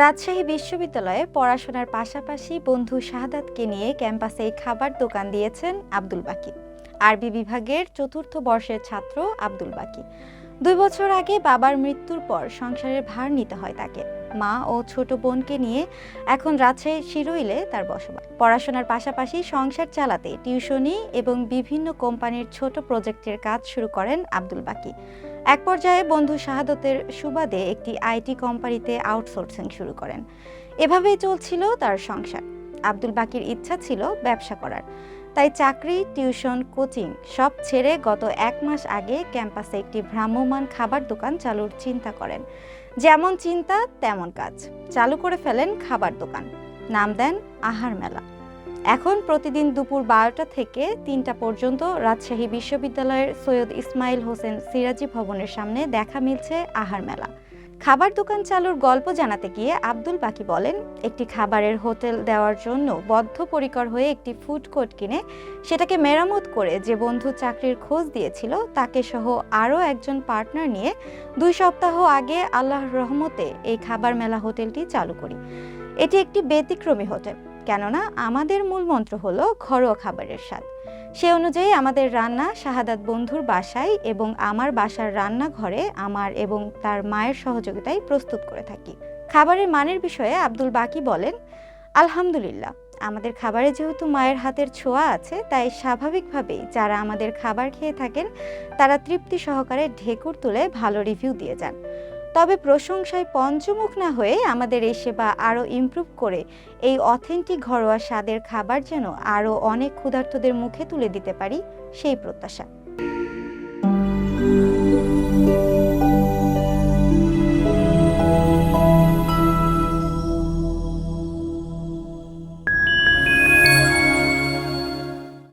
রাজশাহী বিশ্ববিদ্যালয়ে পড়াশোনার পাশাপাশি বন্ধু শাহাদাতকে নিয়ে ক্যাম্পাসে খাবার দোকান দিয়েছেন আব্দুল বাকি। আরবি বিভাগের চতুর্থ বর্ষের ছাত্র আব্দুল বাকি। দুই বছর আগে বাবার মৃত্যুর পর সংসারের ভার নিতে হয় তাকে। মা ও ছোট বোনকে নিয়ে এখন রাজশাহীর শিরুইলে তার বসবাস। পড়াশোনার পাশাপাশি সংসার চালাতে টিউশনি এবং বিভিন্ন কোম্পানির ছোট প্রজেক্টের কাজ শুরু করেন আব্দুল বাকি। এক পর্যায়ে বন্ধু শাহাদতের সুবাদে একটি আইটি কোম্পানিতে আউটসোর্সিং শুরু করেন। এভাবেই চলছিল তার সংসার। আব্দুল বাকির ইচ্ছা ছিল ব্যবসা করার। তাই চাকরি, টিউশন, কোচিং সব ছেড়ে গত এক মাস আগে ক্যাম্পাসে একটি ভ্রাম্যমাণ খাবার দোকান চালুর চিন্তা করেন। যেমন চিন্তা, তেমন কাজ। চালু করে ফেলেন খাবার দোকান। নাম দেন আহার মেলা। এখন প্রতিদিন দুপুর বারোটা থেকে তিনটা পর্যন্ত রাজশাহী বিশ্ববিদ্যালয়ের সৈয়দ ইসমাইল হোসেন সিরাজি ভবনের সামনে দেখা মিলছে আহার মেলা। খাবার দোকান চালুর গল্প জানাতে গিয়ে আব্দুল বাকি বলেন, একটি খাবারের হোটেল দেওয়ার জন্য বদ্ধপরিকর হয়ে একটি ফুড কোর্ট কিনে সেটাকে মেরামত করে যে বন্ধু চাকরির খোঁজ দিয়েছিল, তাকে সহ আরও একজন পার্টনার নিয়ে দুই সপ্তাহ আগে আল্লাহর রহমতে এই খাবার মেলা হোটেলটি চালু করি। এটি একটি ব্যতিক্রমী হোটেল। কেননা আমাদের মূল মন্ত্র হলো ঘরোয়া খাবারের স্বাদ। সে অনুযায়ী আমাদের রান্না শাহাদাত বন্ধুর বাসায় এবং আমার বাসার রান্নাঘরে আমার এবং তার মায়ের সহযোগিতায় প্রস্তুত করে থাকি। খাবারের মানের বিষয়ে আব্দুল বাকি বলেন, আলহামদুলিল্লাহ, আমাদের খাবারে যেহেতু মায়ের হাতের ছোঁয়া আছে, তাই স্বাভাবিকভাবেই যারা আমাদের খাবার খেয়ে থাকেন, তারা তৃপ্তি সহকারে ঢেকুর তুলে ভালো রিভিউ দিয়ে যান। তবে প্রশংসায় পঞ্চমুখ না হয়ে আমাদের এই সেবা আরও ইমপ্রুভ করে এই অথেন্টিক ঘরোয়া স্বাদের খাবার যেন আরও অনেক ক্ষুধার্তদের মুখে তুলে দিতে পারি সেই প্রত্যাশা।